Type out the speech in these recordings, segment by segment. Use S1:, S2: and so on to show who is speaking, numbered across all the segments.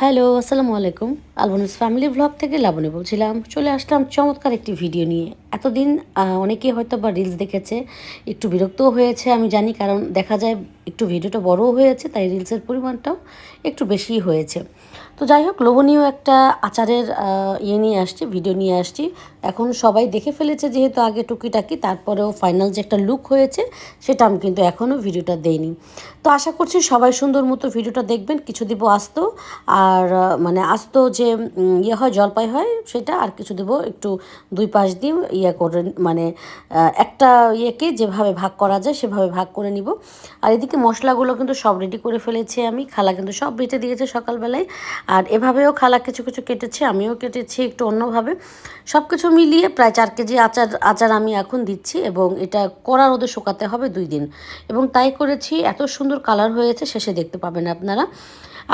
S1: Hello, আসসালামু আলাইকুম। আলবনিস family blog থেকে লাবণী বলছিলাম। চলে আসলাম চমৎকার একটি ভিডিও নিয়ে। এতদিন অনেকে হয়তো বা রিলস দেখেছে, একটু বিরক্তও হয়েছে, আমি জানি, কারণ দেখা যায় একটু ভিডিওটা বড়ও হয়েছে, তাই রিলসের পরিমাণটাও একটু বেশিই হয়েছে। তো যাই হোক, লোভনীয় একটা আচারের ইয়ে নিয়ে আসছি ভিডিও নিয়ে আসছি। এখন সবাই দেখে ফেলেছে যেহেতু আগে টুকিটাকি, তারপরেও ফাইনাল যে একটা লুক হয়েছে, সেটা আমি কিন্তু এখনও ভিডিওটা দেইনি। তো আশা করছি সবাই সুন্দর মতো ভিডিওটা দেখবেন, কিছু দিব আস্ত, আর মানে আস্ত যে ইয়ে হয়, জলপাই হয়, সেটা আর কিছু দিব একটু দুই পাশ দিয়ে ইয়ে করে মানে একটা ইয়েকে যেভাবে ভাগ করা যায়, সেভাবে ভাগ করে নিব। আর এদিকে মশলাগুলো কিন্তু সব রেডি করে ফেলেছি আমি, খালা কিন্তু সব বেটে দিয়েছে সকালবেলায়। আর এভাবেও খালা কিছু কিছু কেটেছে, আমিও কেটেছি একটু অন্যভাবে। সব কিছু মিলিয়ে প্রায় চার কেজি আচার আচার আমি এখন দিচ্ছি এবং এটা কড়া রোদে শুকাতে হবে দুই দিন। এবং তাই করেছি, এত সুন্দর কালার হয়েছে, শেষে দেখতে পাবেন আপনারা।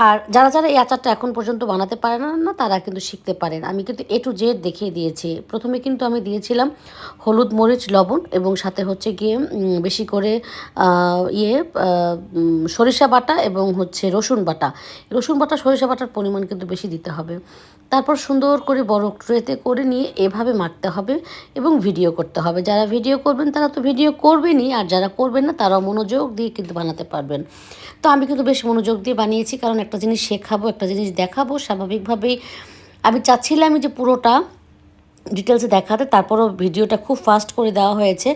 S1: আর যারা যারা এই আচারটা এখন পর্যন্ত বানাতে পারে না না তারা কিন্তু শিখতে পারেন। আমি কিন্তু এ টু জেড দেখিয়ে দিয়েছি। প্রথমে কিন্তু আমি দিয়েছিলাম হলুদ মরিচ, লবণ এবং সাথে হচ্ছে গিয়ে বেশি করে ইয়ে সরিষা বাটা এবং হচ্ছে রসুন বাটা। রসুন বাটা, সরিষা বাটার পরিমাণ কিন্তু বেশি দিতে হবে। তারপর সুন্দর করে বড় ট্রেতে করে নিয়ে এভাবে মাখতে হবে এবং ভিডিও করতে হবে। যারা ভিডিও করবেন, তারা তো ভিডিও করবেনই, আর যারা করবেন না, তারাও মনোযোগ দিয়ে কিন্তু বানাতে পারবেন। তো আমি কিন্তু বেশ মনোযোগ দিয়ে বানিয়েছি, কারণ একটা জিনিস শেখাবো, একটা জিনিস দেখাবো, স্বাভাবিকভাবেই আমি চাচ্ছিলাম যে পুরোটা ডিটেলসে দেখাতে, তারপরও ভিডিওটা খুব ফাস্ট করে দেওয়া হয়েছে।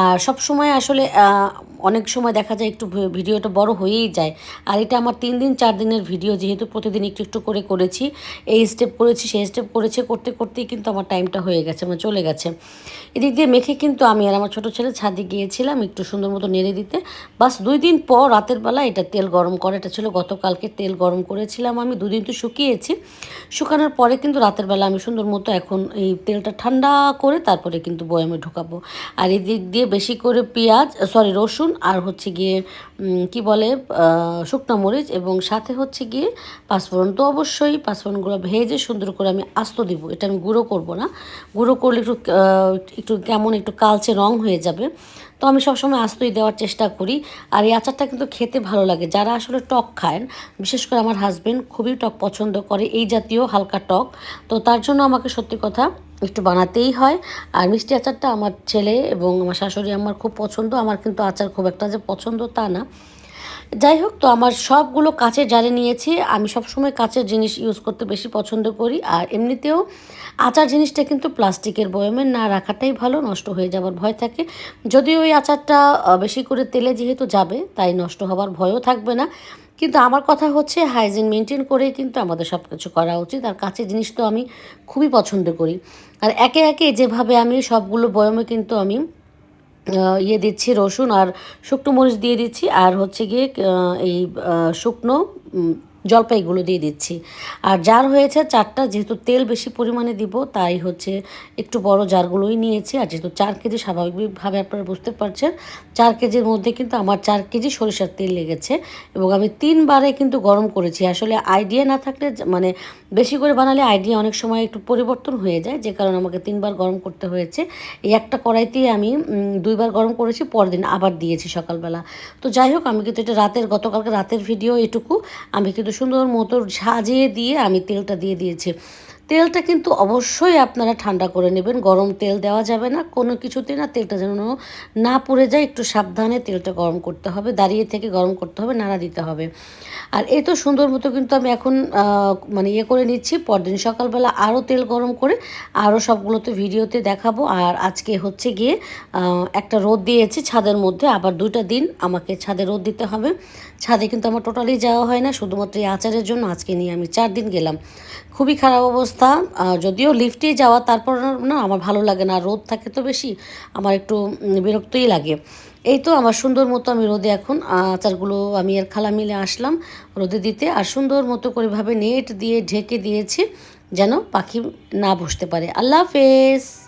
S1: আর সবসময় আসলে অনেক সময় দেখা যায় একটু ভিডিওটা বড় হয়েই যায়। আর এটা আমার তিন দিন, চার দিনের ভিডিও যেহেতু প্রতিদিন একটু একটু করে করেছি, এই স্টেপ করেছি, সেই স্টেপ করেছি, করতে, করতেই কিন্তু আমার টাইমটা হয়ে গেছে আমার চলে গেছে। এদিক দিয়ে মেখে কিন্তু আমি আর আমার ছোটো ছেলে ছাদে গিয়েছিলাম একটু সুন্দর মতো নেড়ে দিতে। বাস দুই দিন পর রাতের বেলা এটা তেল গরম করে, এটা ছিল গতকালকে তেল গরম করেছিলাম আমি দুদিন তো শুকিয়েছি। শুকানোর পরে কিন্তু রাতের বেলা আমি সুন্দর মতো এখন এই তেলটা ঠান্ডা করে তারপরে কিন্তু বয়ামে ঢোকাবো। আর এদিক দিয়ে বেশি করে পেঁয়াজ সরি রসুন আর হচ্ছে গিয়ে কি বলে শুকনো মরিচ এবং সাথে হচ্ছে গিয়ে পাঁচফোড়ন। তো অবশ্যই পাঁচফোড়নগুলো ভেজে সুন্দর করে আমি আস্ত দেবো। এটা আমি গুঁড়ো করব না। গুঁড়ো করলে একটু একটু কেমন একটু কালচে রং হয়ে যাবে। তো আমি সবসময় আস্তই দেওয়ার চেষ্টা করি। আর এই আচারটা কিন্তু খেতে ভালো লাগে। যারা আসলে টক খায় বিশেষ করে আমার হাজব্যান্ড খুবই টক পছন্দ করে এই জাতীয় হালকা টক। তো তার জন্য আমাকে সত্যি কথা একটু বানাতেই হয়। আর মিষ্টি আচারটা আমার ছেলে এবং আমার শাশুড়ি আমার খুব পছন্দ। আমার কিন্তু আচার খুব একটা যে পছন্দ তা না। যাই হোক তো আমার সবগুলো কাঁচের জারে নিয়েছি। আমি সবসময় কাঁচের জিনিস ইউজ করতে বেশি পছন্দ করি। আর এমনিতেও আচার জিনিসটা কিন্তু প্লাস্টিকের বয়মে না রাখাটাই ভালো, নষ্ট হয়ে যাবার ভয় থাকে। যদিও ওই আচারটা বেশি করে তেলে যেহেতু যাবে, তাই নষ্ট হওয়ার ভয়ও থাকবে না। কিন্তু আমার কথা হচ্ছে হাইজিন মেনটেন করেই কিন্তু আমাদের সব কিছু করা উচিত। আর কাছের জিনিস তো আমি খুবই পছন্দ করি। আর একে একে যেভাবে আমি সবগুলো বয়মে কিন্তু আমি ইয়ে দিচ্ছি রসুন আর শুকনো মরিচ দিয়ে দিচ্ছি। আর হচ্ছে গিয়ে এই শুকনো জলপাইগুলো দিয়ে দিচ্ছি। আর জার হয়েছে চারটা, যেহেতু তেল বেশি পরিমাণে দিব, তাই হচ্ছে একটু বড় জারগুলোই নিয়েছি। আর যেহেতু চার কেজি, স্বাভাবিকভাবে আপনারা বুঝতে পারছেন, চার কেজির মধ্যে কিন্তু আমার চার কেজি সরিষার তেল লেগেছে এবং আমি তিনবারে কিন্তু গরম করেছি। আসলে আইডিয়া না থাকলে মানে বেশি করে বানালে আইডিয়া অনেক সময় একটু পরিবর্তন হয়ে যায়, যে কারণে আমাকে তিনবার গরম করতে হয়েছে। এই একটা কড়াইতেই আমি দুইবার গরম করেছি, পরদিন আবার দিয়েছি সকালবেলা। তো যাই হোক, আমি কিন্তু এটা রাতের, গতকালকে রাতের ভিডিও এটুকু, আমি কিন্তু সুন্দর মতো সাজিয়ে দিয়ে আমি তেলটা দিয়ে দিয়েছি। তেলটা কিন্তু অবশ্যই আপনারা ঠান্ডা করে নেবেন। গরম তেল দেওয়া যাবে না। কোনো কিছুতে না তেলটা যেন না পড়ে যায়। একটু সাবধানে তেলটা গরম করতে হবে। দাঁড়িয়ে থেকে গরম করতে হবে, নাড়া দিতে হবে। আর এ তো সুন্দর মতো কিন্তু আমি এখন মানে ইয়ে করে নিচ্ছি। পরদিন সকালবেলা আরও তেল গরম করে আরও সবগুলোতে ভিডিওতে দেখাবো। আর আজকে হচ্ছে গিয়ে একটা রোদ দিয়েছি ছাদের মধ্যে। আবার দুইটা দিন আমাকে ছাদে রোদ দিতে হবে। ছাদে কিন্তু আমার টোটালি যাওয়া হয় না। শুধুমাত্র এই আচারের জন্য আজকে নিয়ে আমি চার দিন গেলাম। খুবই খারাপ অবস্থা। আহ, যদিও লিফটে যাওয়া তারপর না আমার ভালো লাগে না রোদ থাকে তো বেশি আমার একটু বিরক্তই লাগে। এই তো আমার সুন্দর মতো আমি রোদে এখন আচারগুলো আমি আর খালা মিলে আসলাম রোদে দিতে আর সুন্দর মতো করে ভাবে নেট দিয়ে ঢেকে দিয়েছি যেন পাখি না বসতে পারে। আল্লাহ হাফেজ!